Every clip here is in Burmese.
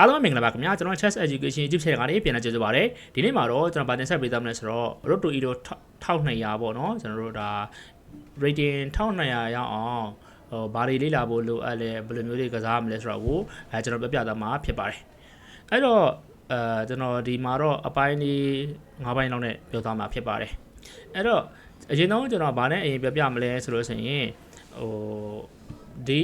အားလုံးပဲမင်္ဂလာပါခင်ဗျာကျွန်တော် Chess Education YouTube channel ကနေပြန်လာကြိုဆိုပါရစေဒီနေ့မှာတော့ကျွန်တော်ဗာတင်ဆက်ပေးသွားမလဲဆိုတော့ Road to Edo 1200ပေါ့နော်ကျွန်တော်တို့ဒါ rating 1200ရအောင်ဟိုဘာတွေလေ့လာဖို့လိုအပ်လဲဘယ်လိုမျိုးတွေကစားမလဲဆိုတော့ကိုအဲကျွန်တော်ပြပြသွားမှာဖြစ်ပါတယ်အဲ့တော့အဲကျွန်တော်ဒီမှာတော့အပိုင်းလေး၅ပိုင်းလောက်နဲ့ပြောသွားမှာဖြစ်ပါတယ်အဲ့တော့အရင်ဆုံးကျွန်တော်ဗာနဲ့အရင်ပြပြမလဲဆိုလို့ဆိုရင်ဟို ဒီ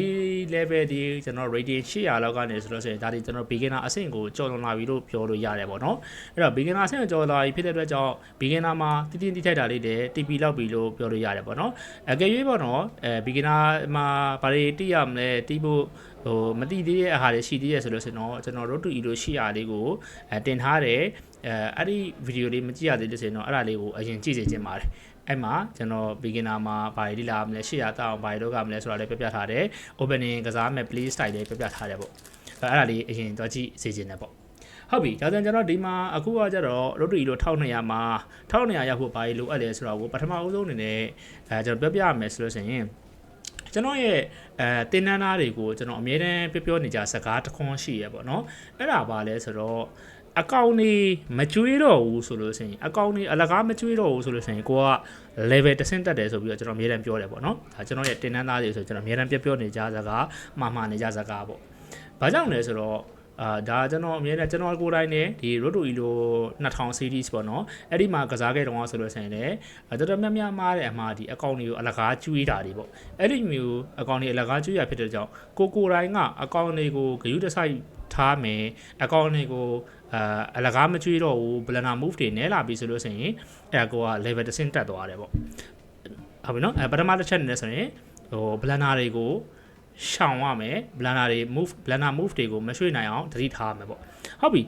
level ဒီကျွန်တော် rating 800လောက်ကနေဆိုလို့ဆိုရင်ဒါဒီကျွန်တော် beginner အဆင့်ကိုကျော်လွန်လာပြီလို့ပြောလို့ရတယ်ပေါ့နော်အဲ့တော့ beginner အဆင့်ကိုကျော်လာပြီဖြစ်တဲ့အတွက်ကြောင့် beginner မှာတိတိတိထိုက်တာလေးတွေ TP လောက်ပြီလို့ပြောလို့ရတယ်ပေါ့နော်အကယ်၍ပေါ့နော်အဲ beginner မှာဘာတွေတိရမလဲတိဖို့ဟိုမတိသေးတဲ့အာဟာတွေရှိသေးရဆိုလို့ဆိုတော့ကျွန်တော် road to e လို့ရှိရလေးကိုအဲတင်ထားတယ်အဲအဲ့ဒီဗီဒီယိုလေးမကြည့်ရသေးလို့ဆိုရင်တော့အဲ့ဒါလေးကိုအရင်ကြည့်စေချင်ပါတယ် အဲ့မှာကျွန်တော် beginner မှာဘာတွေလေ့လာမလဲရှေ့ရတောင်းဘာတွေလုပ်ရမလဲဆိုတာလည်းပြပြထားတယ် opening ကစားမဲ့ play style လည်းပြပြထားတယ်ပေါ့အဲ့အဲ့ဒါလေးအရင်တော့ကြည့်စေချင်တယ်ပေါ့ဟုတ်ပြီဒါဆိုရင်ကျွန်တော်ဒီမှာအခုကကျတော့ rotary လို့1200မှာ1200ရောက်ဖို့ဘာလို့လိုအပ်လဲဆိုတော့ကိုပထမအဦးဆုံးအနေနဲ့အဲကျွန်တော်ပြပြရမယ်ဆိုလို့ဆိုရင်ကျွန်တော်ရဲ့အဲတင်နန်းသားတွေကိုကျွန်တော်အမြဲတမ်းပြောပြောနေကြစကားတစ်ခွန်းရှိရပေါ့နော်အဲ့ဒါပါလဲဆိုတော့ အကောင့်နေမကျွေးတော့ဘူးဆိုလို့ဆိုရင်အကောင့်နေအလကားမကျွေးတော့ဘူးဆိုလို့ဆိုရင်ကိုက level တစ်ဆင့်တက်တယ်ဆိုပြီးတော့ကျွန်တော်အမြဲတမ်းပြောတယ်ပေါ့နော်ဒါကျွန်တော်ရဲ့တင်နန်းသားတွေဆိုကျွန်တော်အမြဲတမ်းပြောပြောနေကြစကားမှားမှားနေကြစကားပေါ့ဘာကြောင့်လဲဆိုတော့ အာဒါကျွန်တော်အမြဲတမ်းကျွန်တော်ကိုယ်တိုင်နဲ့ဒီ Road to Elo 2000 series ပေါ့နော်အဲ့ဒီမှာကစားခဲ့တော့ဆိုလို့ဆိုရင်လည်းတော်တော်များများမှားတဲ့အမှားဒီအကောင့်တွေကိုအလကားကျွေးတာတွေပေါ့အဲ့ဒီမျိုးအကောင့်တွေအလကားကျွေးရဖြစ်တဲ့ကြောင့်ကိုကိုယ်တိုင်ကအကောင့်တွေကိုဂရုတစိုက်ထားမယ်အကောင့်တွေကိုအာအလကားမကျွေးတော့ဘူး blender move တွေနဲလာပြီဆိုလို့ဆိုရင်အဲ့ဒါကိုက level တစ်ဆင့်တက်သွားတယ်ပေါ့ဟုတ်ပြီနော်အဲပထမတစ်ချက်နေလဲဆိုရင်ဟို blender တွေကို ရှောင်ရမယ် blender တွေ move blender move တွေကိုမရွှေ့နိုင်အောင်သတိထားရမယ်ပေါ့ဟုတ်ပြီ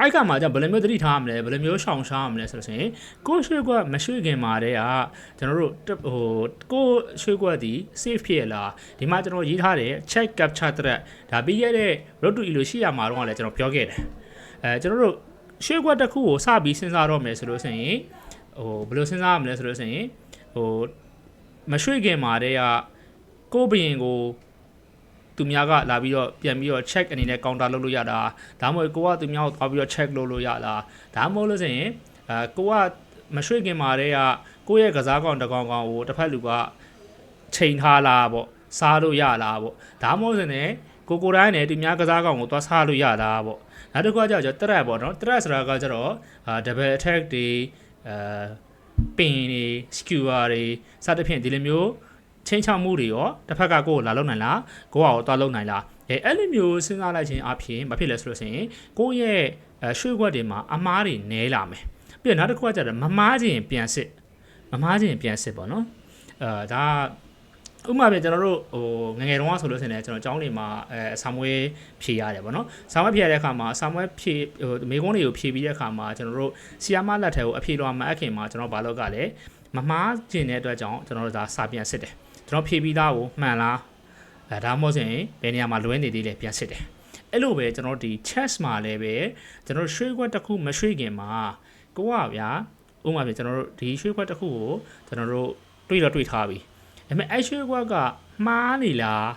အဲ့ကမှじゃဘယ်လိုမျိုးသတိထားရမလဲဘယ်လိုမျိုးရှောင်ရှားရမလဲဆိုလို့ဆိုရင်ကိုရွှေ့ကွက်မရွှေ့ခင်မှာတည်းကကျွန်တော်တို့ဟိုကိုရွှေ့ကွက်ဒီ safe ဖြစ်ရလားဒီမှာကျွန်တော်ရေးထားတယ် check capture threat ဒါပြီးခဲ့တဲ့ road to elo ရှိရမှာတော့လည်းကျွန်တော်ပြောခဲ့တယ်အဲကျွန်တော်တို့ရွှေ့ကွက်တစ်ခုကိုစပြီးစဉ်းစားတော့မယ်ဆိုလို့ဆိုရင်ဟိုဘယ်လိုစဉ်းစားရမလဲဆိုလို့ဆိုရင်ဟိုမရွှေ့ခင်မှာတည်းက ကိုဘရင်ကိုသူများကလာပြီးတော့ပြန်ပြီးတော့ check အနေနဲ့ counter လုပ်လို့ရတာဒါမှမဟုတ်ကိုကသူများကိုသွားပြီးတော့ check လုပ်လို့ရတာဒါမှမဟုတ်လို့ဆိုရင်အဲကိုကမရွှေ့ခင်မှာတည်းကကိုယ့်ရဲ့ကစားကောင်တစ်ကောင်ကောင်ကိုတစ်ဖက်လူကချိန်ထားလားပေါ့စားလို့ရလားပေါ့ဒါမှမဟုတ်ဆိုရင်ကိုကိုတိုင်းနဲ့သူများကစားကောင်ကိုသွားစားလို့ရတာပေါ့နောက်တစ်ခုကကျတော့ threat ပေါ့နော် threat ဆိုတာကကျတော့အာ double attack တွေအဲပင်တွေ skewer တွေစသဖြင့်ဒီလိုမျိုး ချင်းချောက်မှုတွေရောတစ်ဖက်ကကိုယ်ကိုလာလုံနိုင်လားကိုယ့်ဟာကိုသွားလုံနိုင်လားအဲအဲ့လိုမျိုးစဉ်းစားလိုက်ခြင်းအပြင်မဖြစ်လဲဆိုလို့ရှိရင်ကိုယ့်ရဲ့အဲရွှေခွက်တွေမှာအမားတွေနည်းလာမယ်ပြီးတော့နောက်တစ်ခုကကျတော့မမားခြင်းပြန်စစ်မမားခြင်းပြန်စစ်ပေါ့နော်အဲဒါဥပမာပြကျွန်တော်တို့ဟိုငငယ်တုန်းကဆိုလို့ရှိရင်လည်းကျွန်တော်ကျောင်းတွေမှာအဲဆာမွေးဖြေရတယ်ပေါ့နော်ဆာမွေးဖြေရတဲ့အခါမှာဆာမွေးဖြေဟိုမိကုန်းတွေကိုဖြေပြီးတဲ့အခါမှာကျွန်တော်တို့ဆီယာမလက်ထဲကိုအဖြေတော်မအပ်ခင်မှာကျွန်တော်ဘာလုပ်ကလဲမမားခြင်းတဲ့အတွက်ကြောင့်ကျွန်တော်တို့ဒါစာပြန်စစ်တယ် ကျွန်တော်ဖြေပြီးသားကိုမှန်လားအဲဒါမှမဟုတ်ဆိုရင်ဘယ်နေရာမှာလွဲနေသေးလဲပြန်စစ်တယ်အဲ့လိုပဲကျွန်တော်ဒီ chess မှာလည်းပဲကျွန်တော်ရွှေခွက်တစ်ခုမရွှေခင်မှာကိုကဗျာဥပမာပြကျွန်တော်တို့ဒီရွှေခွက်တစ်ခုကိုကျွန်တော်တို့တွေးတော့တွေးထားပြီဒါပေမဲ့အဲ့ရွှေခွက်ကမှားနေလား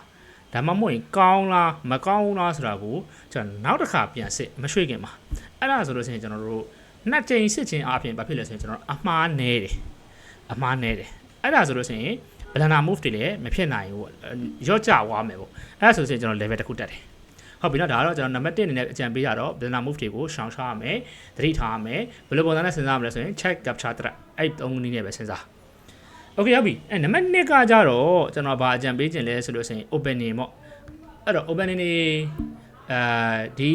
ဒါမှမဟုတ်ရင်ကောင်းလားမကောင်းလားဆိုတာကိုကျွန်တော်နောက်တစ်ခါပြန်စစ်မရွှေခင်မှာအဲ့ဒါဆိုလို့ရှိရင်ကျွန်တော်တို့နှစ်ကြိမ်စစ်ခြင်းအပြင်ဘာဖြစ်လဲဆိုရင်ကျွန်တော်အမှားနေတယ်အမှားနေတယ်အဲ့ဒါဆိုလို့ရှိရင် banana move တွေလည်းမဖြစ်နိုင်ဘူးပေါ့ရော့ကျသွားမယ်ပေါ့အဲ့ဒါဆိုရင်ကျွန်တော် level တစ်ခုတက်တယ်ဟုတ်ပြီနော်ဒါကတော့ကျွန်တော်နံပါတ်1အနေနဲ့အကြံပေးရတော့ banana move တွေကိုရှောင်ရှားရမယ်သတိထားရမယ်ဘယ်လိုပုံစံနဲ့စဉ်းစားမလဲဆိုရင် check capture threat အဲ့သုံးနည်းနဲ့ပဲစဉ်းစား Okay ဟုတ်ပြီအဲနံပါတ်2ကကြတော့ကျွန်တော်ဗာအကြံပေးခြင်းလဲဆိုလို့ဆိုရင် opening ပေါ့အဲ့တော့ opening နေအဲဒီ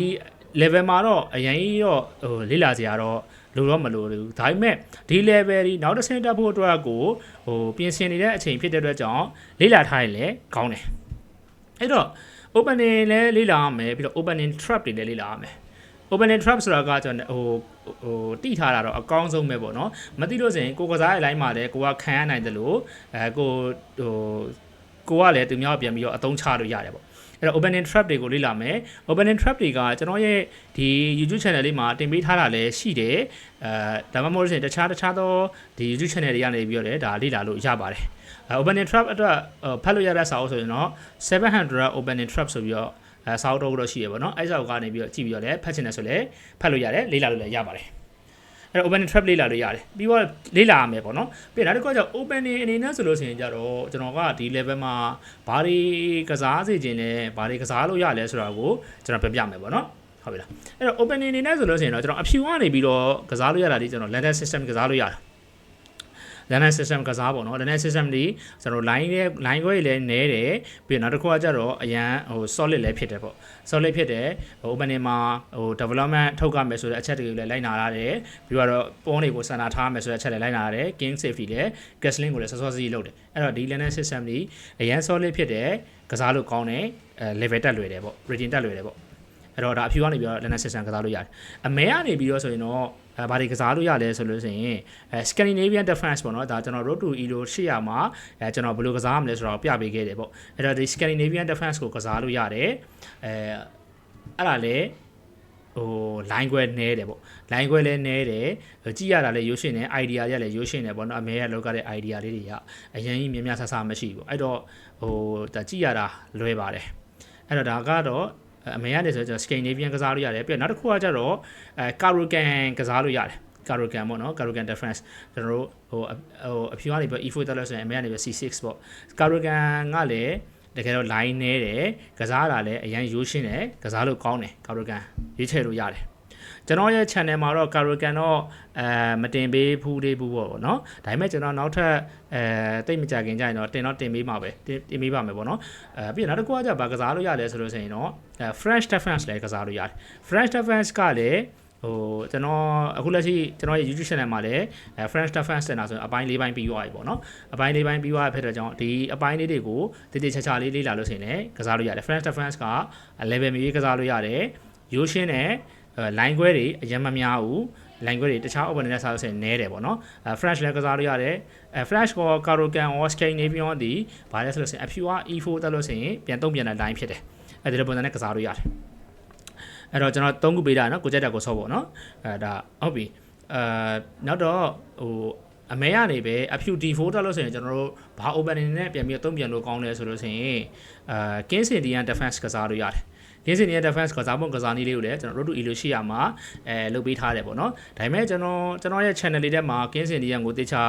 level မှာတော့အရင်ကြီးတော့ဟိုလေ့လာစရာတော့ လိုတော့မလိုဘူးဒါပေမဲ့ဒီ level ဒီနောက်တစ်ဆင့်တက်ဖို့အတွက်ကိုဟိုပြင်ဆင်နေတဲ့အချိန်ဖြစ်တဲ့အတွက်ကြောင့်လေ့လာထားရင်လည်းကောင်းတယ်အဲ့တော့ opening လည်းလေ့လာရမယ်ပြီးတော့ opening trap တွေလည်းလေ့လာရမယ် opening trap ဆိုတာကကျွန်တော်ဟိုဟိုတိထားတာတော့အကောင်းဆုံးပဲပေါ့နော်မသိလို့ဆိုရင်ကိုကစားရဲ့ line မှာလည်းကိုကခံရနိုင်တယ်လို့အဲကိုဟိုကိုကလည်းသူများပြန်ပြီးတော့အသုံးချလို့ရတယ်ပေါ့ အဲ့တော့ opening trap တွေကိုလေ့လာမယ် opening trap တွေကကျွန်တော်ရဲ့ဒီ YouTube channel လေးမှာတင်ပေးထားတာလည်းရှိတယ်အဲဒါမှမဟုတ်ရင်တခြားတခြားသောဒီ YouTube channel တွေကနေပြီးတော့လည်းဒါလေ့လာလို့ရပါတယ် opening trap အတွက်ဖတ်လို့ရတဲ့စာအုပ်ဆိုရင်တော့700 opening trap ဆိုပြီးတော့အဲစာအုပ်တော့တော့ရှိရပေါ့နော်အဲ့စာအုပ်ကနေပြီးတော့ကြည့်ပြီးတော့လည်းဖတ်ချင်တယ်ဆိုလည်းဖတ်လို့ရတယ်လေ့လာလို့လည်းရပါတယ် အဲ့တော့ open trap လေ့လာလို့ရတယ်ပြီးတော့လေ့လာရမယ်ပေါ့နော်ပြီးတော့နောက်တစ်ခုကကျ open အနေနဲ့ဆိုလို့ရှိရင်ကြတော့ကျွန်တော်ကဒီ level မှာဘာတွေကစားစေခြင်းလဲဘာတွေကစားလို့ရလဲဆိုတာကိုကျွန်တော်ပြပြမယ်ပေါ့နော်ဟုတ်ပြီလားအဲ့တော့ open အနေနဲ့ဆိုလို့ရှိရင်တော့ကျွန်တော်အဖြူကနေပြီးတော့ကစားလို့ရတာဒီကျွန်တော် landed system ကစားလို့ရတာ Linux system ကစားပေါ့နော် Linux system ဒီကျွန်တော် line ရဲ့ line ခွဲလည်းနဲတယ်ပြီးတော့နောက်တစ်ခုကကြတော့အရန်ဟို solid လည်းဖြစ်တယ်ပေါ့ solid ဖြစ်တယ်ဟို open မှာဟို development ထုတ်ကမယ်ဆိုတဲ့အချက်တွေကိုလည်းလိုက်နာရတယ်ပြီးတော့ပုံးတွေကိုစံနာထားမယ်ဆိုတဲ့အချက်လည်းလိုက်နာရတယ် king safety လည်း caching ကိုလည်းစောစောစီးလုပ်တယ်အဲ့တော့ဒီ Linux system ဒီအရန် solid ဖြစ်တယ်ကစားလို့ကောင်းတယ်အဲ level တက်လွယ်တယ်ပေါ့ rating တက်လွယ်တယ်ပေါ့အဲ့တော့ဒါအဖြူကနေပြီးတော့ Linux system ကစားလို့ရတယ်အမဲကနေပြီးတော့ဆိုရင်တော့ အဲဘာတွေကစားလို့ရလဲဆိုလို့ဆိုရင်အဲ Scandinavian defense ပေါ့နော်ဒါကျွန်တော် road to edo 800မှာအဲကျွန်တော်ဘယ်လိုကစားရမလဲဆိုတော့ပြပေးခဲ့တယ်ပေါ့အဲ့တော့ဒီ Scandinavian defense ကိုကစားလို့ရတယ်အဲအဲ့ဒါလေဟို line ခွဲနဲတယ်ပေါ့ line ခွဲလဲနဲတယ်ကြည့်ရတာလဲရိုးရှင်းတယ် idea တွေကလည်းရိုးရှင်းတယ်ပေါ့နော်အမေကလောက်ကတဲ့ idea လေးတွေကအရင်ကြီးမြင်မြဆဆမရှိဘူးအဲ့တော့ဟိုဒါကြည့်ရတာလွယ်ပါတယ်အဲ့တော့ဒါကတော့ အမေရတယ်ဆိုတော့ Scandinavian ကစားလို့ရတယ်ပြီးတော့နောက်တစ်ခုကကျတော့အဲ Karogan ကစားလို့ရတယ် Karogan ပေါ့နော် Karogan defense ကျွန်တော်တို့ဟိုဟိုအဖြူကနေပြီး E4 တက်လို့ဆိုရင်အမေကနေပြီး C6 ပေါ့ Karogan ကလည်းတကယ်တော့ line နဲတယ်ကစားတာလည်းအရင်ရိုးရှင်းတယ်ကစားလို့ကောင်းတယ် Karogan ရွေးချယ်လို့ရတယ် ကျွန်တော်ရဲ့ channel မှာတော့ Karogan တော့အဲမတင်ပေးဘူးသေးဘူးပေါ့နော်ဒါပေမဲ့ကျွန်တော်နောက်ထပ်အဲတိတ်မကြခင်ကြရင်တော့တင်တော့တင်ပေးမှာပဲတင်တင်ပေးပါမယ်ပေါ့နော်အဲပြီးတော့နောက်တစ်ခုကじゃဘာကစားလို့ရလဲဆိုလို့ဆိုရင်တော့အဲ French defense လည်းကစားလို့ရတယ် French defense ကလည်းဟိုကျွန်တော်အခုလက်ရှိကျွန်တော်ရဲ့ YouTube channel မှာလည်းအဲ French Defense Center ဆိုရင်အပိုင်း၄ပိုင်းပြီးသွားပြီပေါ့နော်အပိုင်း၄ပိုင်းပြီးသွားဖြစ်တဲ့ကြောင့်ဒီအပိုင်းလေးတွေကိုတည်တည်ချာချာလေးလေ့လာလို့ရှိရင်လည်းကစားလို့ရတယ် French Defense က level မြေကစားလို့ရတယ်ရိုး ရှင်းတဲ့ line ခွဲတွေအရင်မများဘူး line ခွဲတွေတခြား open နဲ့စားလို့ရှိရင်နဲတယ်ပေါ့နော်အဲ French လည်းကစားလို့ရတယ်အဲ French က Karogan or Scandinavian ဒီဘာလဲဆိုလို့ရှိရင် FUR E4 တက်လို့ရှိရင်ပြန်တုံးပြန်တဲ့ line ဖြစ်တယ်အဲဒီလိုပုံစံနဲ့ကစားလို့ရတယ်အဲ့တော့ကျွန်တော်၃ခုပေးတာနော်ကိုကြက်တာကိုဆော့ပေါ့နော်အဲဒါဟုတ်ပြီအဲနောက်တော့ဟိုအမဲရနေပဲအဖြူ D4 တက်လို့ဆိုရင်ကျွန်တော်တို့ဘာ opening နဲ့ပြန်ပြီးသုံးပြန်လို့ကောင်းလဲဆိုလို့ဆိုရင်အဲ Kings Indian Defense ကစားလို့ရတယ် Kings Indian Defense ကစားပုံကစားနည်းလေးကိုလည်းကျွန်တော် Road to Elo ရှိရမှာအဲလုပ်ပေးထားတယ်ပေါ့နော်ဒါပေမဲ့ကျွန်တော်ကျွန်တော်ရဲ့ channel လေးထဲမှာ Kings Indian ကိုတေချာ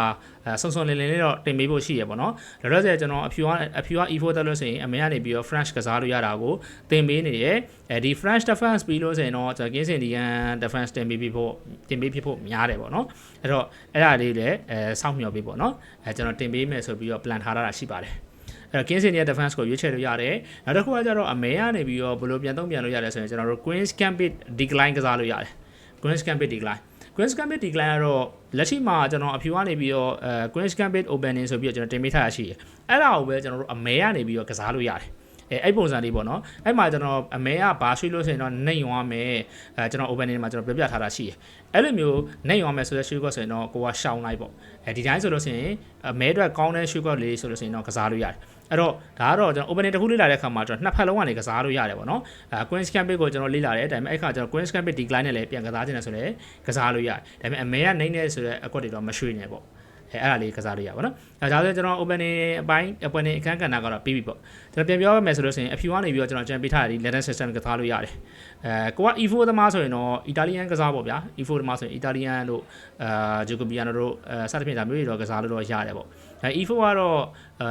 အဲစုံစုံလင်လင်လေးတော့တင်ပေးဖို့ရှိရပေါ့နော်ဒါတော့ဆိုကျွန်တော်အဖြူကအဖြူက E4 တက်လို့ဆိုရင်အမဲရနေပြီးတော့ French ကစားလို့ရတာကိုတင်ပေးနေတယ်အဲဒီ French Defense ပြီးလို့ဆိုရင်တော့ကျွန်တော် Kings Indian Defense တင်ပေးဖို့တင်ပေးဖြစ်ဖို့များတယ်ပေါ့နော်အဲ့တော့အဲ့ဒါလေးလည်းအဲစောင့်မျှော်ပေးပေါ့နော်အဲကျွန်တော်တင်ပေးမယ်ဆိုပြီးတော့ plan ထားတာရှိပါတယ် အဲ့တော့ Kings Indian Defense ကိုရွေးချယ်လို့ရတယ်။နောက်တစ်ခုကကျတော့အမဲကနေပြီးတော့ဘယ်လိုပြန်သုံးပြန်လို့ရတယ်ဆိုရင်ကျွန်တော်တို့ Queen's Gambit Decline ကစားလို့ရတယ်။ Queen's Gambit Decline Queen's Gambit Decline ကတော့လက်ရှိမှာကျွန်တော်အဖြူကနေပြီးတော့အဲ Queen's Gambit Opening ဆိုပြီးတော့ကျွန်တော်တင်ပေးထားရရှိတယ်။အဲ့ဒါကိုပဲကျွန်တော်တို့အမဲကနေပြီးတော့ကစားလို့ရတယ်။ အဲအဲ့ပုံစံလေးပေါ့နော်အဲ့မှာကျွန်တော်အမဲကဘာရွှေ့လို့ဆိုရင်တော့နှိမ်ရွာမယ်အဲကျွန်တော် opening မှာကျွန်တော်ပြပြထားတာရှိတယ်အဲ့လိုမျိုးနှိမ်ရွာမယ်ဆိုတဲ့ရွှေ့ကွက်ဆိုရင်တော့ကိုကရှောင်းလိုက်ပေါ့အဲဒီတိုင်းဆိုလို့ဆိုရင်အမဲအတွက်ကောင်းတဲ့ရွှေ့ကွက်လေးဆိုလို့ဆိုရင်တော့ကစားလို့ရတယ်အဲ့တော့ဒါကတော့ကျွန်တော် opening တစ်ခုလေ့လာတဲ့အခါမှာကျွန်တော်နှစ်ဖက်လုံးကနေကစားလို့ရတယ်ပေါ့နော်အဲ Queen's Gambit ကိုကျွန်တော်လေ့လာတယ်ဒါပေမဲ့အဲ့ခါကျွန်တော် Queen's Gambit decline နဲ့လည်းပြန်ကစားခြင်းနဲ့ဆိုလည်းကစားလို့ရတယ်ဒါပေမဲ့အမဲကနှိမ့်နေဆိုတဲ့အကွက်တွေတော့မရွှေ့နေပေါ့ အဲအဲ့ဒါလေးကစားလို့ရပါတော့။ဒါကြောင့်ကျွန်တော် opening အပိုင်း opening အခန်းကဏ္ဍကတော့ပြီးပြီပေါ့။ကျွန်တော်ပြန်ပြောရမယ်ဆိုလို့ရှိရင်အဖြူကနေပြီးတော့ကျွန်တော်ကြံပေးထားတဲ့ဒီ Latin system ကစားလို့ရတယ်။အဲကိုက E4 သမားဆိုရင်တော့ Italian ကစားပေါ့ဗျာ။ E4 သမားဆိုရင် Italian တို့အာ Jacobiano တို့အဲစသဖြင့်ဒါမျိုးတွေတော့ကစားလို့တော့ရတယ်ပေါ့။အဲ E4 ကတော့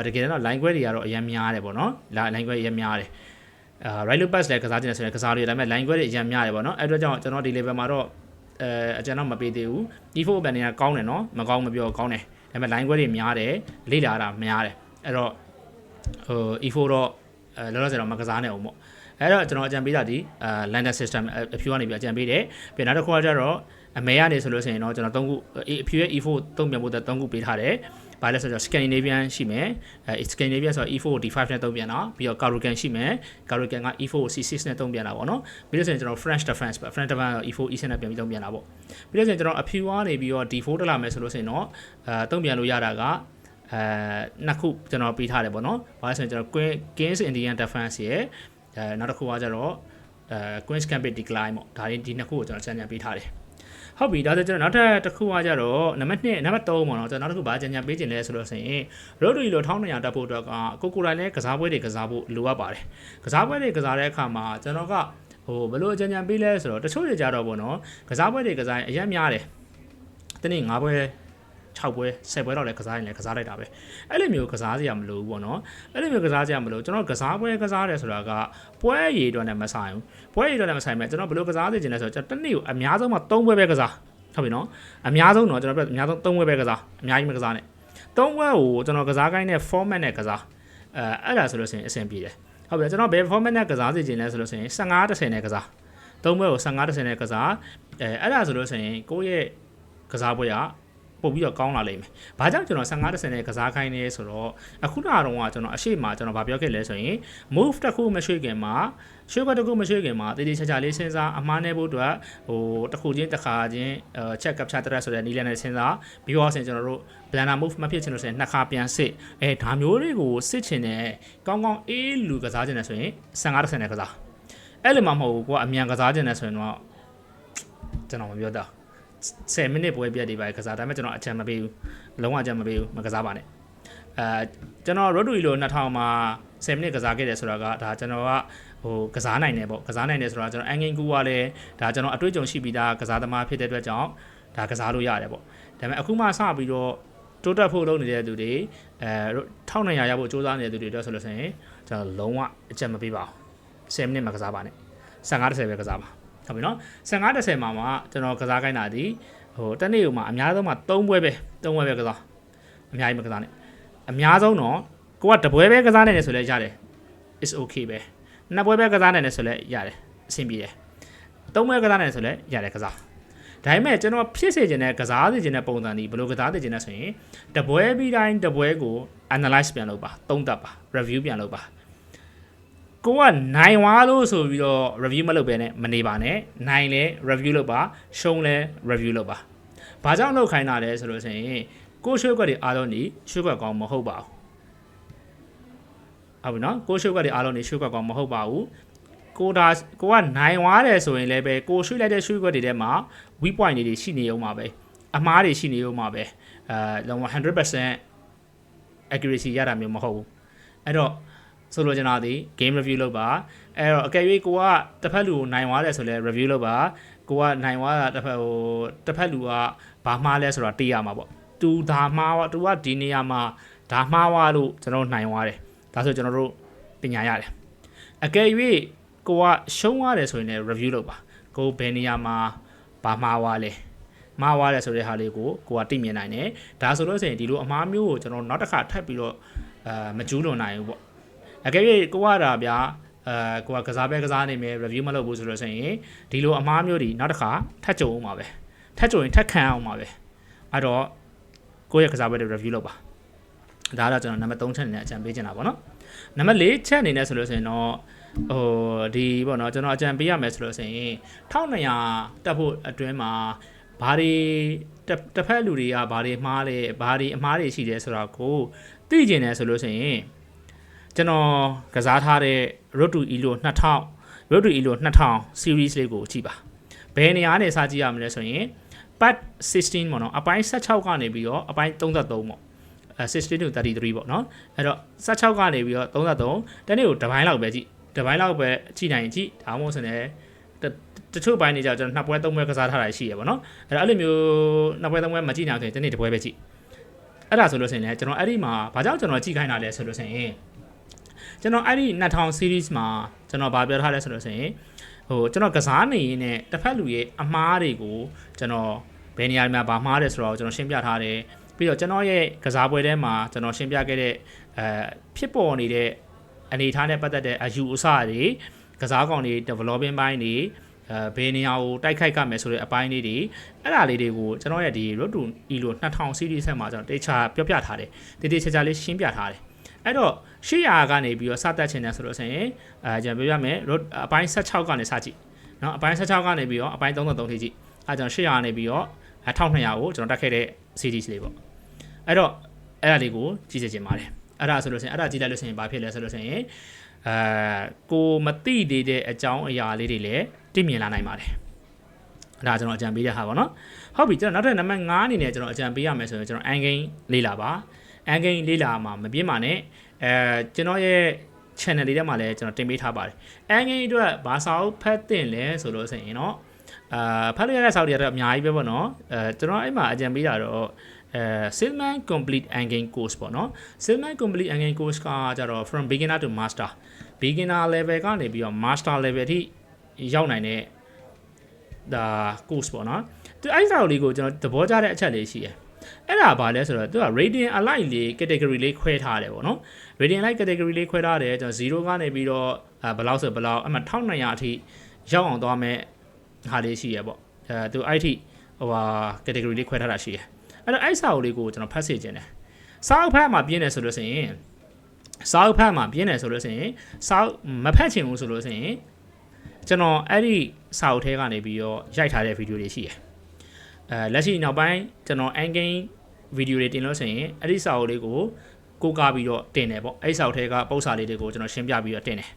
တကယ်တော့ line ခွဲတွေကတော့အရင်များတယ်ပေါ့နော်။ line ခွဲအရင်များတယ်။အာ right loop pass လည်းကစားခြင်းနဲ့ဆိုရင်ကစားလို့ရတယ်ဒါပေမဲ့ line ခွဲတွေအရင်များတယ်ပေါ့နော်။အဲ့အတွက်ကြောင့်ကျွန်တော်ဒီ level မှာတော့ အဲအကျဉ်းတော့မပေးသေးဘူး။ E4 ဘန်တွေကကောင်းတယ်နော်။မကောင်းမပြောကောင်းတယ်။ဒါပေမဲ့ line ခွဲတွေများတယ်လေ့လာတာများတယ်အဲ့တော့ဟို E4 တော့အဲလောလောဆယ်တော့မကစားနိုင်အောင်ပေါ့အဲ့တော့ကျွန်တော်အကြံပေးတာဒီအာ London system အဖြူကနေပြီးအကြံပေးတယ်ပြီးနောက်တစ်ခုကကျတော့အမေကနေဆိုလို့ဆိုရင်တော့ကျွန်တော်၃ခုအဖြူရဲ့ E4 သုံးပြန်ဖို့၃ခုပေးထားတယ် ဘာလဲဆိုတော့ Scandinavian ရှိမယ်အဲ Scandinavian ဆိုတော့ E4 D5 နဲ့သုံးပြန်တာပြီးတော့ Karogan ရှိမယ် Karogan က E4 C6 နဲ့သုံးပြန်တာပေါ့နော်ပြီးလို့ဆိုရင်ကျွန်တော် French defense ပဲ French defense က E4 E7 နဲ့ပြန်ပြီးသုံးပြန်တာပေါ့ပြီးလို့ဆိုရင်ကျွန်တော်အဖြူကနေပြီးတော့ D4 တက်လာမယ်ဆိုလို့ဆိုရင်တော့အဲသုံးပြန်လို့ရတာကအဲနှစ်ခုကျွန်တော်ပေးထားတယ်ပေါ့နော်ဘာလဲဆိုရင်ကျွန်တော် Kings Indian defense ရဲ့အဲနောက်တစ်ခုကကျတော့အဲ Queen's Gambit decline ပေါ့ဒါဒီနှစ်ခုကိုကျွန်တော်စံပြန်ပေးထားတယ် ဟုတ်ပြီဒါဆိုကျွန်တော်နောက်ထပ်တစ်ခုကကြတော့နံပါတ်1နံပါတ်3ပေါ့နော်ကျွန်တော်နောက်တစ်ခုဘာကြံကြံပေးခြင်းလဲဆိုလို့ဆိုရင် road to လို့1200တက်ဖို့အတွက်ကကိုကိုယ်တိုင်လည်းကစားပွဲတွေကစားဖို့လိုအပ်ပါတယ်ကစားပွဲတွေကစားတဲ့အခါမှာကျွန်တော်ကဟိုဘယ်လိုကြံကြံပေးလဲဆိုတော့တချို့တွေကြတော့ပေါ့နော်ကစားပွဲတွေကစားရင်အရင်များတယ်တနေ့9ပွဲ 6ပွဲ10ပွဲတော့လည်းကစားရင်လည်းကစားလိုက်တာပဲအဲ့လိုမျိုးကစားစရာမလိုဘူးပေါ့နော်အဲ့လိုမျိုးကစားစရာမလိုကျွန်တော်ကစားပွဲကစားတယ်ဆိုတာကပွဲရည်အတွက်နဲ့မဆိုင်ဘူးပွဲရည်အတွက်နဲ့မဆိုင်မဲ့ကျွန်တော်ဘယ်လိုကစားသိချင်လဲဆိုတော့ကျွန်တော်တနေ့ကိုအများဆုံးမှ3ပွဲပဲကစားဟုတ်ပြီနော်အများဆုံးတော့ကျွန်တော်ပြအများဆုံး3ပွဲပဲကစားအများကြီးမကစားနဲ့3ပွဲကိုကျွန်တော်ကစားကိုင်းတဲ့ format နဲ့ကစားအဲအဲ့ဒါဆိုလို့ရှိရင်အဆင်ပြေတယ်ဟုတ်ပြီကျွန်တော်ဘယ် format နဲ့ကစားသိချင်လဲဆိုလို့ရှိရင်15 10နဲ့ကစား3ပွဲကို15 10နဲ့ကစားအဲအဲ့ဒါဆိုလို့ရှိရင်ကိုယ့်ရဲ့ကစားပွဲက ပို့ပြီးတော့ကောင်းလာလိမ့်မယ်။ဘာကြောင့်ကျွန်တော်15 10နဲ့ကစားခိုင်းနေဆိုတော့အခုနကတော့ကကျွန်တော်အရှိမကျွန်တော်ဗာပြောခဲ့လဲဆိုရင် move တစ်ခုမရွှေ့ခင်မှာရွှေ့ဘက်တစ်ခုမရွှေ့ခင်မှာတည်တည်ချာချာလေးစဉ်းစားအမှားနေဖို့အတွက်ဟိုတစ်ခုချင်းတစ်ခါချင်း check capture thread ဆိုတဲ့နည်းလမ်းနဲ့စဉ်းစားပြီးတော့ဆိုရင်ကျွန်တော်တို့ blender move မဖြစ်ချင်လို့ဆိုရင်နှစ်ခါပြန်စစ်အဲဒါမျိုးတွေကိုစစ်ချင်တယ်ကောင်းကောင်းအေးလူကစားချင်တယ်ဆိုရင်15 10နဲ့ကစားအဲ့လိုမှမဟုတ်ဘူးကွာအမြန်ကစားချင်တယ်ဆိုရင်တော့ကျွန်တော်မပြောတော့ 10မိနစ်ပွဲပြတ်တွေပါကစားဒါပေမဲ့ကျွန်တော်အချမ်းမပေးဘူးလုံးဝအချမ်းမပေးဘူးမကစားပါနဲ့အဲကျွန်တော် road to လို့2000မှာ10မိနစ်ကစားခဲ့တယ်ဆိုတာကဒါကျွန်တော်ကဟိုကစားနိုင်တယ်ပေါ့ကစားနိုင်တယ်ဆိုတာကျွန်တော်အန်ဂင်ကူကလည်းဒါကျွန်တော်အတွေ့အကြုံရှိပြီးသားကစားသမားဖြစ်တဲ့အတွက်ကြောင့်ဒါကစားလို့ရတယ်ပေါ့ဒါပေမဲ့အခုမှစပြီးတော့တိုးတက်ဖို့လုပ်နေတဲ့သူတွေအဲ1900ရဖို့စူးစမ်းနေတဲ့သူတွေအတွက်ဆိုလို့ဆိုရင်ကျွန်တော်လုံးဝအချက်မပေးပါဘူး10မိနစ်မှကစားပါနဲ့15 30ပဲကစားပါ ဟုတ်ပြီနော်15 30မှာမှကျွန်တော်ကစားခိုင်းတာဒီဟိုတနေ့ကမှအများဆုံးမှ3ပွဲပဲ3ပွဲပဲကစားအများကြီးမကစားနဲ့အများဆုံးတော့ကိုကတပွဲပဲကစားနိုင်တယ်ဆိုလဲရတယ် is okay ပဲနှစ်ပွဲပဲကစားနိုင်တယ်ဆိုလဲရတယ်အဆင်ပြေတယ်သုံးပွဲကစားနိုင်တယ်ဆိုလဲရတယ်ကစားဒါပေမဲ့ကျွန်တော်ဖြစ်စေခြင်းနဲ့ကစားစေခြင်းနဲ့ပုံစံဒီဘယ်လိုကစားစေခြင်းနဲ့ဆိုရင်တပွဲပြီးတိုင်းတပွဲကို analyze ပြန်လုပ်ပါသုံးသပ်ပါ review ပြန်လုပ်ပါ ကိုကနိုင်သွားလို့ဆိုပြီးတော့ review မလုပ်ဘဲနဲ့မနေပါနဲ့နိုင်လဲ review လုပ်ပါရှုံးလဲ review လုပ်ပါဘာကြောင့်လုပ်ခိုင်းတာလဲဆိုလို့ဆိုရင်ကိုရွှေကွက်တွေအားလုံးဒီရွှေကွက်ကောင်းမဟုတ်ပါဘူးဟုတ်ပြီနော်ကိုရွှေကွက်တွေအားလုံးဒီရွှေကွက်ကောင်းမဟုတ်ပါဘူးကိုဒါကိုကနိုင်သွားတယ်ဆိုရင်လည်းပဲကိုရွှေလိုက်တဲ့ရွှေကွက်တွေထဲမှာ weak point တွေရှိနေအောင်ပါပဲအမားတွေရှိနေအောင်ပါပဲအဲလုံးဝ100% accuracy ရတာမျိုးမဟုတ်ဘူးအဲ့တော့ ဆိုလိုချင်တာဒီ game review လုပ်ပါအဲ့တော့အကယ်၍ကိုကတစ်ဖက်လူကိုနိုင်သွားတယ်ဆိုလဲ review လုပ်ပါကိုကနိုင်သွားတာတစ်ဖက်ဟိုတစ်ဖက်လူကဘာမှားလဲဆိုတာသိရမှာပေါ့သူဒါမှားသူကဒီနေရာမှာဒါမှားသွားလို့ကျွန်တော်နိုင်သွားတယ်ဒါဆိုကျွန်တော်တို့ပညာရတယ်အကယ်၍ကိုကရှုံးသွားတယ်ဆိုရင်လည်း review လုပ်ပါကိုဘယ်နေရာမှာဘာမှားသွားလဲမှားသွားတယ်ဆိုတဲ့ဟာလေးကိုကိုကသိမြင်နိုင်တယ်ဒါဆိုလို့ဆိုရင်ဒီလိုအမားမျိုးကိုကျွန်တော်နောက်တစ်ခါထပ်ပြီးတော့အာမကျူးလွန်နိုင်ဘူးပေါ့ အကယ်၍ကိုကတာဗျာအဲကိုကကစားပဲကစားနေမယ် review မလုပ်ဘူးဆိုလို့ဆိုရင်ဒီလိုအမားမျိုးတွေနောက်တစ်ခါထပ်ကြုံအောင်ပါပဲထပ်ကြုံရင်ထပ်ခံအောင်ပါပဲအဲ့တော့ကိုယ့်ရဲ့ကစားပွဲတွေ review လုပ်ပါဒါကတော့ကျွန်တော်နံပါတ်3ချက်အနေနဲ့အကြံပေးချင်တာပေါ့နော်နံပါတ်4ချက်အနေနဲ့ဆိုလို့ဆိုရင်တော့ဟိုဒီပေါ့နော်ကျွန်တော်အကြံပေးရမယ်ဆိုလို့ဆိုရင်1200တက်ဖို့အတွင်းမှာဘာတွေတစ်ဖက်လူတွေကဘာတွေမှားလဲဘာတွေအမှားတွေရှိတယ်ဆိုတာကိုသိကျင်တယ်ဆိုလို့ဆိုရင် ကျွန်တော်ကစားထားတဲ့ Road to Elo 2000 Road to Elo 2000 series လေးကိုကြည့်ပါဘယ်နေရာနဲ့စကြည့်ရမလဲဆိုရင် part 16ပေါ့နော်အပိုင်း16ကနေပြီးတော့အပိုင်း33ပေါ့အဲ16 to 33ပေါ့နော်အဲ့တော့16ကနေပြီးတော့33တနေ့ကိုတစ်ပိုင်းလောက်ပဲကြည့်တစ်ပိုင်းလောက်ပဲကြည့်နိုင်ကြည့်ဒါမှမဟုတ်ဆိုရင်တချို့ပိုင်းနေကြကျွန်တော်နှစ်ပွဲသုံးပွဲကစားထားတာရှိရပေါ့နော်အဲ့တော့အဲ့လိုမျိုးနှစ်ပွဲသုံးပွဲမကြည့်နိုင်ဆိုရင်တနေ့တစ်ပွဲပဲကြည့်အဲ့ဒါဆိုလို့ဆိုရင်လည်းကျွန်တော်အဲ့ဒီမှာဘာကြောင့်ကျွန်တော်ကြည့်ခိုင်းတာလဲဆိုလို့ဆိုရင် ကျွန်တော်အဲ့ဒီ2000 series မှာကျွန်တော်ဗာပြောထားလဲဆိုလို့ဆိုရင်ဟိုကျွန်တော်ကစားနေရင်းနဲ့တစ်ဖက်လူရဲ့အမားတွေကိုကျွန်တော်ဘယ်နေရာမှာဗာမှားတယ်ဆိုတော့ကျွန်တော်ရှင်းပြထားတယ်ပြီးတော့ကျွန်တော်ရဲ့ကစားပွဲထဲမှာကျွန်တော်ရှင်းပြခဲ့တဲ့အဲဖြစ်ပေါ်နေတဲ့အနေအထားနဲ့ပတ်သက်တဲ့အယူအဆတွေကစားကောင်တွေ developing ဘိုင်းတွေအဲဘယ်နေရာကိုတိုက်ခိုက်ကမယ်ဆိုတဲ့အပိုင်းလေးတွေအဲ့ဒါလေးတွေကိုကျွန်တော်ရဲ့ဒီ road to e လို့2000 series ဆက်မှာကျွန်တော်တေချာပြောပြထားတယ်တေတေချာချာလေးရှင်းပြထားတယ် အဲ့တော့800ကနေပြီးတော့စတတ်ချင်တယ်ဆိုလို့ဆိုရင်အဲကျွန်တော်ပြောပြမယ်အပိုင်း16ကနေစကြည့်နော်အပိုင်း16ကနေပြီးတော့အပိုင်း33ထိကြည့်အဲကျွန်တော်800နေပြီးတော့1200ကိုကျွန်တော်တက်ခဲ့တဲ့ series လေးပေါ့အဲ့တော့အဲ့ဒါလေးကိုကြည့်စေချင်ပါတယ်အဲ့ဒါဆိုလို့ဆိုရင်အဲ့ဒါကြည့်လိုက်လို့ဆိုရင်ဘာဖြစ်လဲဆိုလို့ဆိုရင်အဲကိုမသိသေးတဲ့အကြောင်းအရာလေးတွေလည်းသိမြင်လာနိုင်ပါတယ်အဲ့ဒါကျွန်တော်အကြံပေးတဲ့ဟာပေါ့နော်ဟုတ်ပြီကျွန်တော်နောက်ထပ်နံပါတ်9အနေနဲ့ကျွန်တော်အကြံပေးရမယ်ဆိုရင်ကျွန်တော် angling လေ့လာပါ အန်ဂိမ်းလေးလာမှာမပြင်းပါနဲ့အဲကျွန်တော်ရဲ့ channel လေးထဲမှာလည်းကျွန်တော်တင်ပေးထားပါတယ်အန်ဂိမ်းအတွက်ဘာစာအုပ်ဖတ်တင်လဲဆိုလို့ဆိုရင်တော့အာဖတ်လို့ရတဲ့စာအုပ်တွေကတော့အများကြီးပဲပေါ့နော်အဲကျွန်တော်အဲ့မှာအကြံပေးတာတော့အဲ Silman Complete Angling Course ပေါ့နော် Silman Complete Angling Course ကကြတော့ from beginner to master beginner level ကနေပြီးတော့ master level အထိရောက်နိုင်တဲ့ဒါ course ပေါ့နော်သူအဲ့စာအုပ်လေးကိုကျွန်တော်သဘောကျတဲ့အချက်လေးရှိတယ် အဲ့ဒါဘာလဲဆိုတော့သူက rating alike လေး category လေးခွဲထားတယ်ပေါ့နော် rating alike category လေးခွဲထားတယ်ကျွန်တော်0ကနေပြီးတော့အဲဘယ်လောက်ဆိုဘယ်လောက်အမှ1200အထိရောက်အောင်သွားမယ်ဟာလေးရှိရပေါ့အဲသူအဲ့ထိဟိုဟာ category လေးခွဲထားတာရှိရအဲ့တော့အဲ့စာအုပ်လေးကိုကျွန်တော်ဖတ်စေချင်တယ်စာအုပ်ဖတ်မှာပြင်းတယ်ဆိုလို့ဆိုရင်စာအုပ်ဖတ်မှာပြင်းတယ်ဆိုလို့ဆိုရင်စာအုပ်မဖတ်ချင်ဘူးဆိုလို့ဆိုရင်ကျွန်တော်အဲ့ဒီစာအုပ်ထဲကနေပြီးတော့ရိုက်ထားတဲ့ဗီဒီယိုတွေရှိတယ် အဲလက်ရှိနောက်ပိုင်းကျွန်တော် angame ဗီဒီယိုတွေတင်လို့ဆိုရင်အဲ့ဒီစာအုပ်လေးကိုကိုးကားပြီးတော့တင်တယ်ပေါ့အဲ့ဒီစာအုပ်ထဲကပုံစံလေးတွေကိုကျွန်တော်ရှင်းပြပြီးတော့တင်တယ်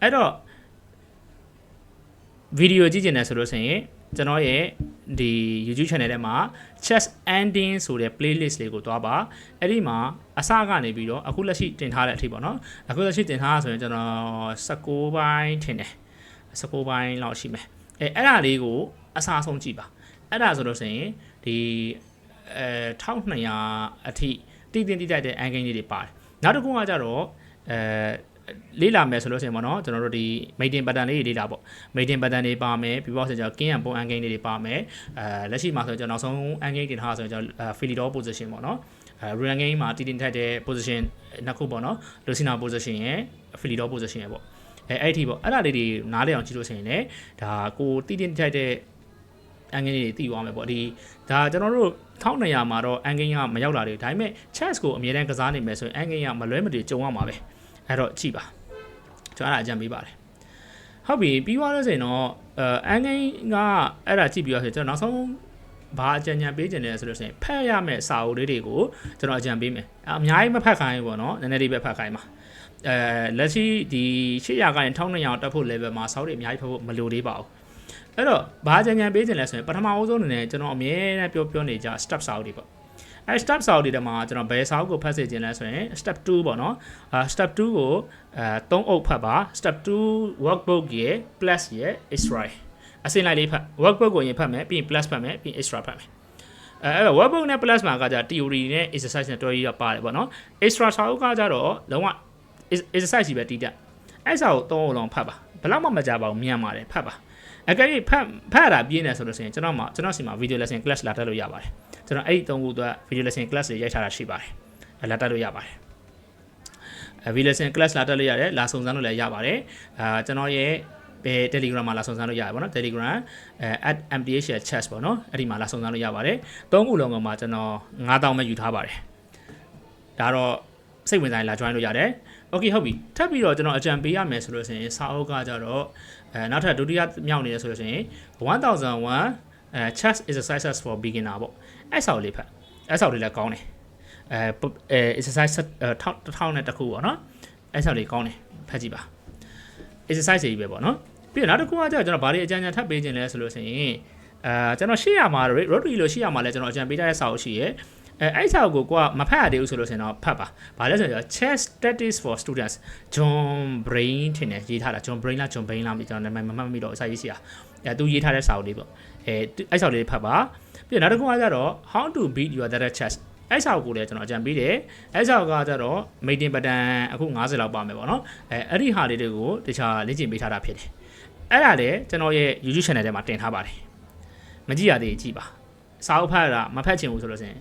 အဲ့တော့ဗီဒီယိုကြည့်ကျင်တယ်ဆိုလို့ဆိုရင်ကျွန်တော်ရဲ့ဒီ YouTube channel ထဲမှာ chess ending ဆိုတဲ့ playlist လေးကိုတွားပါအဲ့ဒီမှာအစကနေပြီးတော့အခုလက်ရှိတင်ထားတဲ့အထိပေါ့နော်အခုလက်ရှိတင်ထားတာဆိုရင်ကျွန်တော်16ပိုင်းထင်တယ်16ပိုင်းလောက်ရှိမယ်အဲအဲ့ဒါလေးကိုအစားဆုံးကြည့်ပါ အဲ့ဒါဆိုလို့ဆိုရင်ဒီအဲ1200အထိတိတင်တိတိုက်တဲ့အန်ဂိမ်းလေးတွေပါတယ်နောက်တစ်ခုကကြတော့အဲလေးလာမယ်ဆိုလို့ရှိရင်ပေါ့နော်ကျွန်တော်တို့ဒီ mating pattern လေးတွေလေးလာပေါ့ mating pattern တွေပါမယ်ပြီးတော့ဆိုကျွန်တော် king and pawn angame လေးတွေပါမယ်အဲလက်ရှိမှာဆိုကျွန်တော်နောက်ဆုံး angame တင်ထားဆိုရင်ကျွန်တော် philidor position ပေါ့နော်အဲ run game မှာတည်တင်ထက်တဲ့ position နှစ်ခုပေါ့နော် lucina position ရယ် philidor position ရယ်ပေါ့အဲအဲ့ဒီပေါ့အဲ့ဒါလေးတွေနားလည်အောင်ကြည့်လို့ရှိရင်လည်းဒါကိုတည်တင်ထက်တဲ့ အန်ဂိမ်းတွေတည်သွားမယ်ပေါ့ဒီဒါကျွန်တော်တို့1200မှာတော့အန်ဂိမ်းကမရောက်လာတယ်ဒါပေမဲ့ chance ကိုအမြဲတမ်းကစားနေမယ်ဆိုရင်အန်ဂိမ်းကမလွဲမသွေကြုံရမှာပဲအဲ့တော့ကြည့်ပါကျွန်တော်အဲ့ဒါအကြံပေးပါတယ်ဟုတ်ပြီပြီးသွားလို့ဆိုရင်တော့အဲအန်ဂိမ်းကအဲ့ဒါကြည့်ပြီးတော့ဆိုကျွန်တော်နောက်ဆုံးဘာအကြံဉာဏ်ပေးခြင်းလဲဆိုလို့ရှိရင်ဖတ်ရမယ့်စာအုပ်လေးတွေကိုကျွန်တော်အကြံပေးမယ်အများကြီးမဖတ်ခိုင်းဘူးပေါ့နော်နည်းနည်းလေးပဲဖတ်ခိုင်းပါအဲလက်ရှိဒီ800ကနေ1200တက်ဖို့ level မှာစောက်တွေအများကြီးဖတ်ဖို့မလိုသေးပါဘူး အဲ့တော့ဘာကြံဉာဏ်ပေးခြင်းလဲဆိုရင်ပထမအဦးဆုံးအနေနဲ့ကျွန်တော်အမြဲတမ်းပြောပြောနေကြ step စာအုပ်တွေပေါ့အဲ step စာအုပ်တွေထဲမှာကျွန်တော်ဘယ်စာအုပ်ကိုဖတ်စေခြင်းလဲဆိုရင် step 2ပေါ့နော်အာ step 2ကိုအဲ3အုပ်ဖတ်ပါ step 2 workbook ရဲ့ plus ရဲ့ extra အစင်လိုက်လေးဖတ် workbook ကိုရင်ဖတ်မယ်ပြီးရင် plus ဖတ်မယ်ပြီးရင် extra ဖတ်မယ်အဲအဲ့တော့ workbook နဲ့ plus မှာကကြ theory နဲ့ exercise နဲ့တွဲပြီးတော့ပါတယ်ပေါ့နော် extra စာအုပ်ကကြတော့လုံးဝ exercise ကြီးပဲတီးတက်အဲ့စာကို3အုပ်လုံးဖတ်ပါဘယ်တော့မှမကြပါဘူးမြန်ပါတယ်ဖတ်ပါ အကယ်၍ဖတ်ဖတ်ရတာပြင်းတယ်ဆိုလို့ဆိုရင်ကျွန်တော်မှကျွန်တော်စီမှာ video lesson class လာတက်လို့ရပါတယ်ကျွန်တော်အဲ့ဒီ၃ခုအတွက် video lesson class တွေရိုက်ထားတာရှိပါတယ်အဲလာတက်လို့ရပါတယ်အဲ video lesson class လာတက်လို့ရတယ်လာစုံစမ်းလို့လည်းရပါတယ်အာကျွန်တော်ရဲ့ဘယ် Telegram မှာလာစုံစမ်းလို့ရတယ်ပေါ့နော် Telegram အဲ @mths chat ပေါ့နော်အဲ့ဒီမှာလာစုံစမ်းလို့ရပါတယ်သုံးခုလုံးကမှာကျွန်တော်9000ပဲယူထားပါတယ်ဒါတော့စိတ်ဝင်စားရင်လာ join လို့ရတယ် okay ဟုတ်ပြီထပ်ပြီးတော့ကျွန်တော်အကြံပေးရမယ်ဆိုလို့ရှိရင်စာအုပ်ကကြတော့အဲနောက်ထပ်ဒုတိယမြောက်နေရဆိုလို့ရှိရင်1001အဲ chess exercises for beginner ပေါ့အဲ့ဆောက်လေးဖတ်အဲ့ဆောက်လေးလည်းကောင်းတယ်အဲ exercise 1000နဲ့တခုပေါ့နော်အဲ့ဆောက်လေးကောင်းတယ်ဖတ်ကြည့်ပါ exercise တွေပဲပေါ့နော်ပြီးတော့နောက်တစ်ခုကကျတော့ကျွန်တော်ဗားလေးအကြံဉာဏ်ထပ်ပေးခြင်းလဲဆိုလို့ရှိရင်အဲကျွန်တော်800မှာ rotary လို့800မှာလဲကျွန်တော်အကြံပေးထားတဲ့စာအုပ်ရှိရယ် အဲအဲ့စာအုပ်ကိုကိုကမဖတ်ရသေးဘူးဆိုလို့ဆိုရင်တော့ဖတ်ပါ။ဘာလဲဆိုတော့ chess statistics for students John Brain ထင်တယ်ရေးထားတာ John Brain လား John Brain လားမသိကျွန်တော်နာမည်မမှတ်မိတော့အစာရေးစီอ่ะအဲသူရေးထားတဲ့စာအုပ်လေးပေါ့အဲအဲ့စာအုပ်လေးဖတ်ပါပြီးတော့နောက်တစ်ခုကကျတော့ how to beat your data chess အဲ့စာအုပ်ကိုလည်းကျွန်တော်အကြံပေးတယ်အဲ့စာအုပ်ကကျတော့ mating pattern အခု90လောက်ပါမယ်ပေါ့နော်အဲအဲ့ဒီဟာလေးတွေကိုတခြားလေ့ကျင့်ပေးထားတာဖြစ်တယ်အဲ့ဒါလည်းကျွန်တော်ရဲ့ YouTube channel ထဲမှာတင်ထားပါတယ်မကြည့်ရသေးကြည့်ပါစာအုပ်ဖတ်ရတာမဖတ်ချင်ဘူးဆိုလို့ဆိုရင်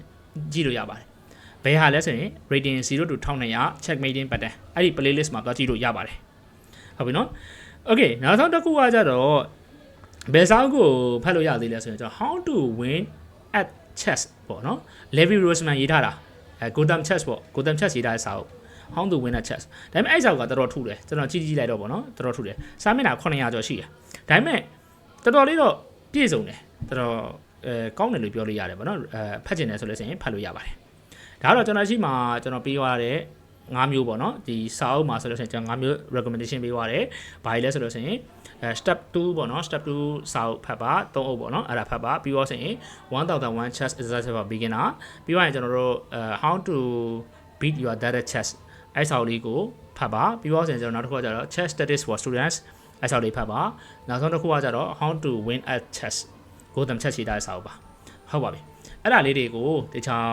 ကြည့်လို့ရပါတယ်ဘယ်ဟာလဲဆိုရင် rating 0 to 1200 check mating pattern အဲ့ဒီ playlist မှာသွားကြည့်လို့ရပါတယ်ဟုတ်ပြီနော် okay နောက်ဆုံးတစ်ခုကကြတော့ဘယ်စာအုပ်ကိုဖတ်လို့ရသေးလဲဆိုရင်ကျွန်တော် how to win at chess ပေါ့နော် Levi Rosman ရေးထားတာအဲ Gotham chess ပေါ့ Gotham chess ရေးထားတဲ့စာအုပ် how to win at chess ဒါပေမဲ့အဲ့စာအုပ်ကတော်တော်ထူတယ်ကျွန်တော်ကြည့်ကြည့်လိုက်တော့ပေါ့နော်တော်တော်ထူတယ်စာမျက်နှာ900ကျော်ရှိတယ်ဒါပေမဲ့တော်တော်လေးတော့ပြည့်စုံတယ်တော်တော် အဲကောင်းတယ်လို့ပြောလို့ရတယ်ပေါ့နော်အဲဖတ်ကျင်တယ်ဆိုလို့ရှိရင်ဖတ်လို့ရပါတယ်ဒါကတော့ကျွန်တော်ရှိမှကျွန်တော်ပေးသွားတဲ့5မျိုးပေါ့နော်ဒီစာအုပ်မှာဆိုလို့ရှိရင်ကျွန်တော်5မျိုး recommendation ပေးသွားတယ်ဘာကြီးလဲဆိုလို့ရှိရင်အဲ step 2ပေါ့နော် step 2စာအုပ်ဖတ်ပါ3အုပ်ပေါ့နော်အဲ့ဒါဖတ်ပါပြီးတော့ဆိုရင်1001 chess exercise for beginner ပြီးတော့ရင်ကျွန်တော်တို့အဲ how to beat your data chess အဲ့စာအုပ်လေးကိုဖတ်ပါပြီးတော့ဆိုရင်ကျွန်တော်နောက်တစ်ခုကကျတော့ chess statistics for students အဲ့စာအုပ်လေးဖတ်ပါနောက်ဆုံးတစ်ခုကကျတော့ how to win at chess ကိုယ်တမ်ချက်ရှိတဲ့စာအုပ်ပါဟုတ်ပါပြီအဲ့ဒါလေးတွေကိုတခြား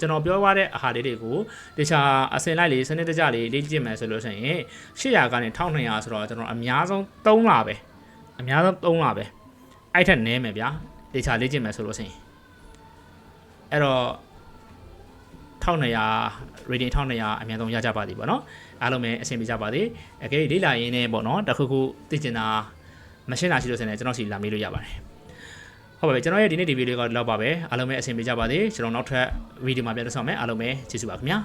ကျွန်တော်ပြောသွားတဲ့အာဟာလေးတွေကိုတခြားအစင်လိုက်လေးစနစ်တကျလေးလေ့ကျင့်မယ်ဆိုလို့ရှိရင်800ကနေ1200ဆိုတော့ကျွန်တော်အများဆုံး3လပဲအများဆုံး3လပဲအဲ့ထက်နည်းမယ်ဗျာတခြားလေ့ကျင့်မယ်ဆိုလို့ရှိရင်အဲ့တော့1200 rating 1200အများဆုံးရကြပါသည်ပေါ့နော်အားလုံးပဲအဆင်ပြေကြပါသည်အကယ်၍လေ့လာရင်းနဲ့ပေါ့နော်တစ်ခုခုသိကျင်တာမရှင်းတာရှိလို့ဆိုရင်ကျွန်တော်စီလာမေးလို့ရပါတယ် ဟုတ်ပါပြီကျွန်တော်ရဲ့ဒီနေ့ဒီဗီဒီယိုကဒီလောက်ပါပဲအားလုံးပဲအဆင်ပြေကြပါသည်ကျွန်တော်နောက်ထပ်ဗီဒီယိုမှာပြန်တွေ့ဆုံမယ်အားလုံးပဲကျေးဇူးပါခင်ဗျာ